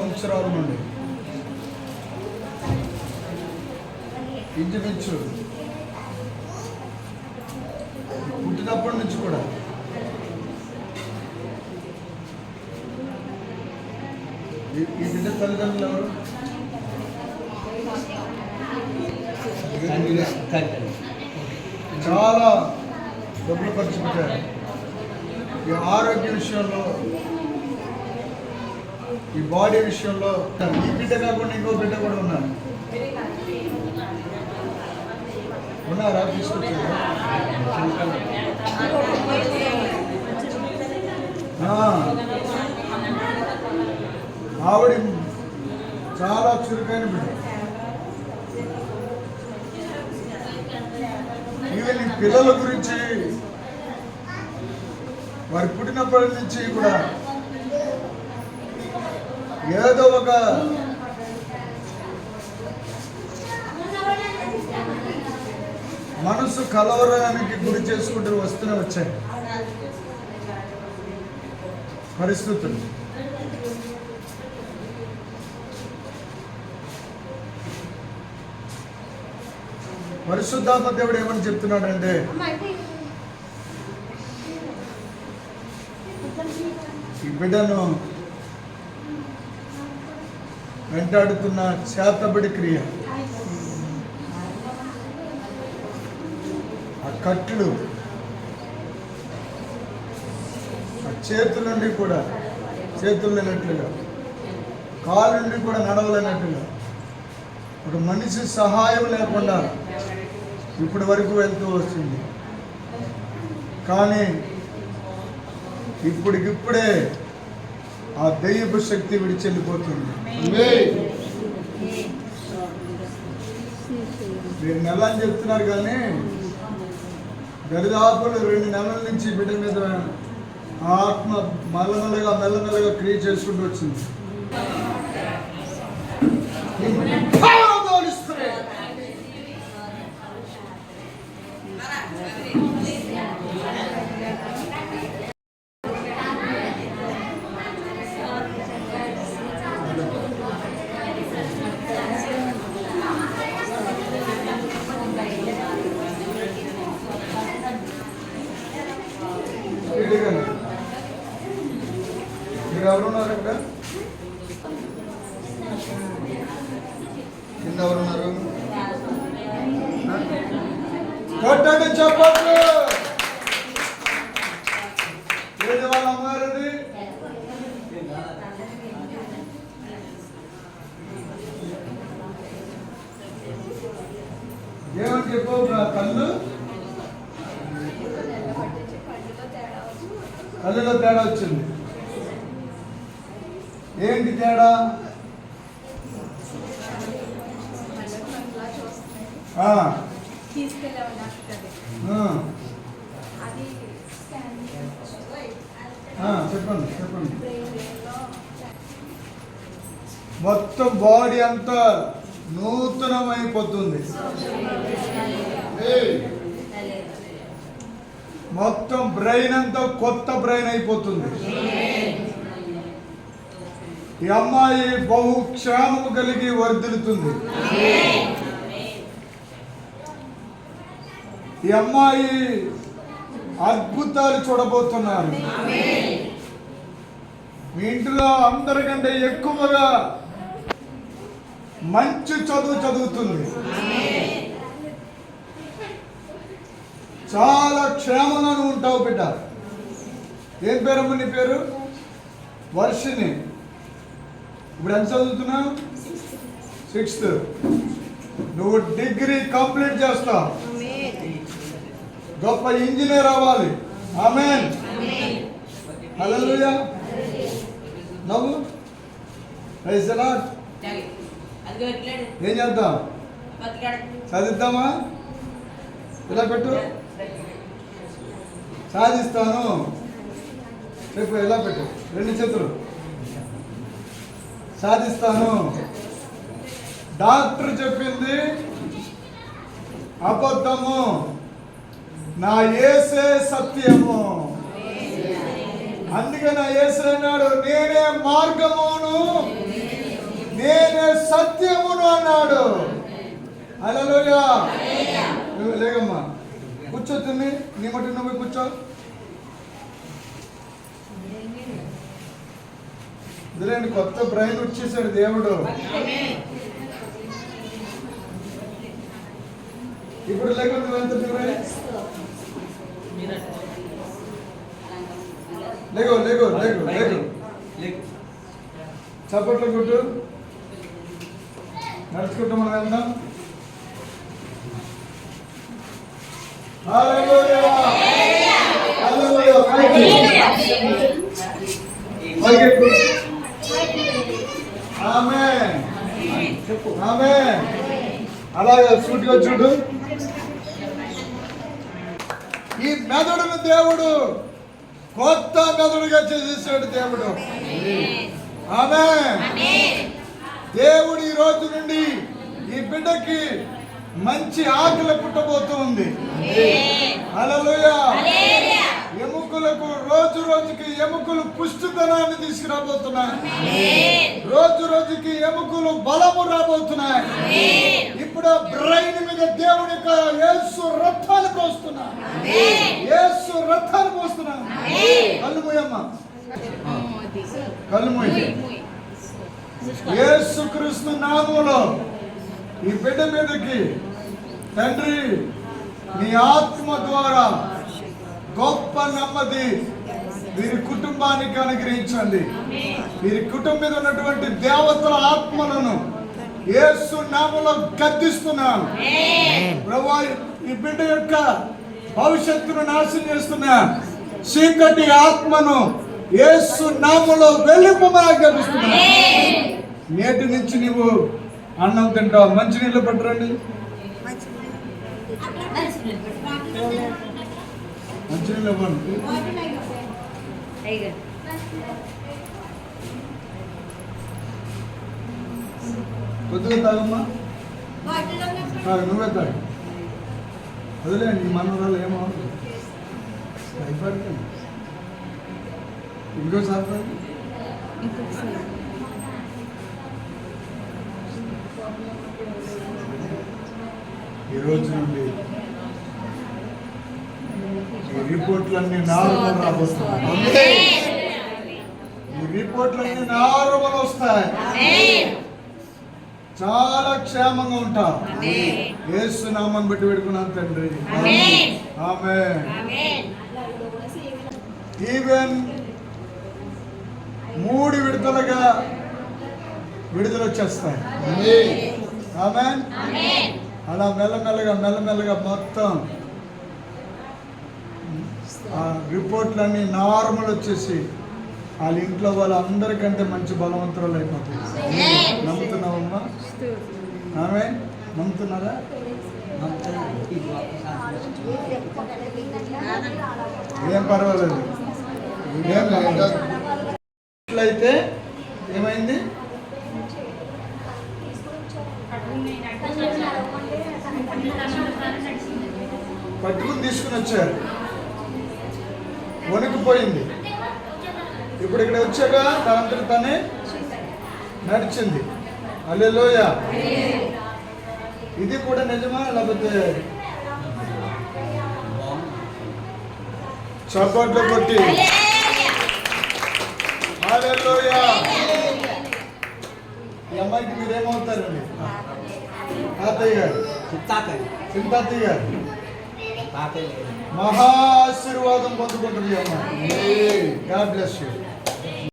సంవత్సరాల నుండి. ఇంచుమించు. పుట్టినప్పటి నుంచి కూడా. ఈ- ఈ బిడ్డ తల్లిదండ్రులు ఎవరు? చాలా డబ్బులు ఖర్చు పెట్టారు. ఈ ఆరోగ్య విషయంలో ఈ బాడీ విషయంలో ఈ బిడ్డ కాకుండా ఇంకో బిడ్డ కూడా ఉన్నారు? ఉన్నారా ఆవిడ చాలా చురుకైన బిడ్డ. ఈవెన్ పిల్లల గురించి వారు పుట్టినప్పటి నుంచి కూడా ఏదో ఒక మనసు కలవరానికి గురి చేసుకుంటూ వస్తూనే వచ్చాయి పరిస్థితులు. పరిశుద్ధాత్మ దేవుడు ఏమని చెప్తున్నాడంటే ఈ బిడ్డను వెంటాడుతున్న చేతబడి క్రియ. ఆ కట్లు ఆ చేతుల నుండి కూడా చేతులు లేనట్లుగా కాలు నుండి కూడా నడవలేనట్లుగా. ఒక మనిషి సహాయం లేకుండా ఇప్పటి వరకు వెళ్తూ వస్తుంది. కానీ ఇప్పటికిప్పుడే ఆ దెయ్యపు శక్తి విడిచి వెళ్ళిపోతుంది మీరు నెల అని చెప్తున్నారు కానీ దరిదాపులు రెండు నెలల నుంచి బిడ్డ మీద ఆ ఆత్మ మెల్లమెల్లగా మెల్లమెల్లగా క్రియ చేసుకుంటూ వచ్చింది. మీరు ఎవరున్నారు ఇక్కడ? కింద ఎవరున్నారు? కొట్టండి చెప్పండి. ఏది వాళ్ళ అమ్మగారిది? ఏమని చెప్పు కళ్ళు? కళ్ళలో తేడా వచ్చింది. ఏంటి తేడా? చెప్పండి చెప్పండి. మొత్తం బాడీ అంతా నూతనమైపోతుంది. మొత్తం బ్రెయిన్ అంతా కొత్త బ్రెయిన్ అయిపోతుంది. ఈ అమ్మాయి బహు క్షేమము కలిగి వర్ధిల్లుతుంది. ఈ అమ్మాయి అద్భుతాలు చూడబోతున్నారు. మీ ఇంటిలో అందరికంటే ఎక్కువగా మంచి చదువు చదువుతుంది. చాలా క్షేమంగా నువ్వు ఉంటావు బిడ్డ. ఏం పేరమ్మ నీ పేరు? వర్షిని ఇప్పుడు ఎంత చదువుతున్నావు సిక్స్త్ నువ్వు డిగ్రీ కంప్లీట్ చేస్తావు గొప్ప ఇంజనీర్ అవ్వాలి. ఆమె హల్లెలూయా నవ్వు. ప్రైజ్ ఏం చేద్దాం? బతికాడు చదిద్దామా? ఇలా పెట్టు. సాధిస్తాను. చెప్పు ఎలా పెట్టు? రెండు చేతులు. సాధిస్తాను. డాక్టర్ చెప్పింది అబద్ధము. నా ఏసే సత్యము. అందుకని ఏసే అన్నాడు నేనే మార్గమును నేనే సత్యమును అన్నాడు. అలలోయ నువ్వు లేగమ్మా. కూర్చోతుంది నీ మట్టి నువ్వు కూర్చో. ఇదిలేండి కొత్త బ్రెయిన్ వచ్చేసాడు దేవుడు. ఇప్పుడు లేకుండా ఎంత లేగో లేగో లేగో లేగో. చప్పట్లు కొట్టు. నడుచుకుంటూ మనం వెళ్దాం. ఆమె. అలాగే సూటిగా చూడు. ఈ మెదడును దేవుడు కొత్త మెదడుగా చేసేసాడు దేవుడు. ఆమె. దేవుడు ఈ రోజు నుండి ఈ బిడ్డకి మంచి ఆకలి పుట్టబోతూ ఉంది. అలలుయా ఎముకలకు రోజు రోజుకి ఎముకలు పుష్టితనాన్ని తీసుకురాబోతున్నాయి. రోజు రోజుకి ఎముకలు బలము రాబోతున్నాయి. ఇప్పుడు బ్రెయిన్ మీద దేవుని యేసు రథాలు పోస్తున్నా యేసు రథాలు పోస్తున్నా కళ్ళు మూయమ్మా కళ్ళు మూయి. యేసు కృష్ణ నామంలో ఈ బిడ్డ మీదకి తండ్రి నీ ఆత్మ ద్వారా గొప్ప నెమ్మది వీరి కుటుంబానికి అనుగ్రహించండి. వీరి కుటుంబం మీద ఉన్నటువంటి దేవతల ఆత్మలను యేసు నామలో గద్దిస్తున్నాను. ప్రభా ఈ బిడ్డ యొక్క భవిష్యత్తును నాశనం చేస్తున్నా చీకటి ఆత్మను యేసు నామలో వెళ్ళిపోమని గర్భిస్తున్నా నేటి నుంచి నీవు అన్నం తింటావు. మంచి నీళ్ళు పట్టురండి. మంచి నీళ్ళు ఇవ్వండి కొద్దిగా తాగమ్మా. తాగు నువ్వే తాగు. వదిలే నీ మనవరాలు ఏమో భయపడతాను ఇంకోసారి తాగు. ఈ రోజు నుండి ఈ రిపోర్ట్లన్నీ నార్మల్ రాబోతున్నాయి. ఈ రిపోర్ట్లన్నీ నార్మల్ వస్తాయి. చాలా క్షేమంగా ఉంటా. యేసు నామని బట్టి పెట్టుకున్నాను తండ్రి. ఆమె ఈవెన్ మూడు విడతలుగా విడుదల వచ్చేస్తాయి. ఆమె అలా మెల్లమెల్లగా మెల్లమెల్లగా మొత్తం రిపోర్ట్లన్నీ నార్మల్ వచ్చేసి వాళ్ళ ఇంట్లో వాళ్ళందరికంటే మంచి బలవంతులు అయిపోతాయి. నమ్ముతున్నావమ్మా? ఆమె నమ్ముతున్నారా? ఏం పర్వాలేదు. ఏం పర్వాలేదు ఇట్లయితే ఏమైంది? పట్టుకుని తీసుకుని వచ్చారు. వణికిపోయింది. ఇప్పుడు ఇక్కడ వచ్చాక దానంతట తనే నడిచింది. అల్లెలోయ ఇది కూడా నిజమా లేకపోతే చప్పట్లు కొట్టి? ఈ అమ్మాయికి మీరేమవుతారండి? తాతయ్య గారు. సింతాతయ్య గారు. మహా ఆశీర్వాదం పొందుకుంటుంది ఈ అమ్మాయి గాడ్ బ్లెస్ యూ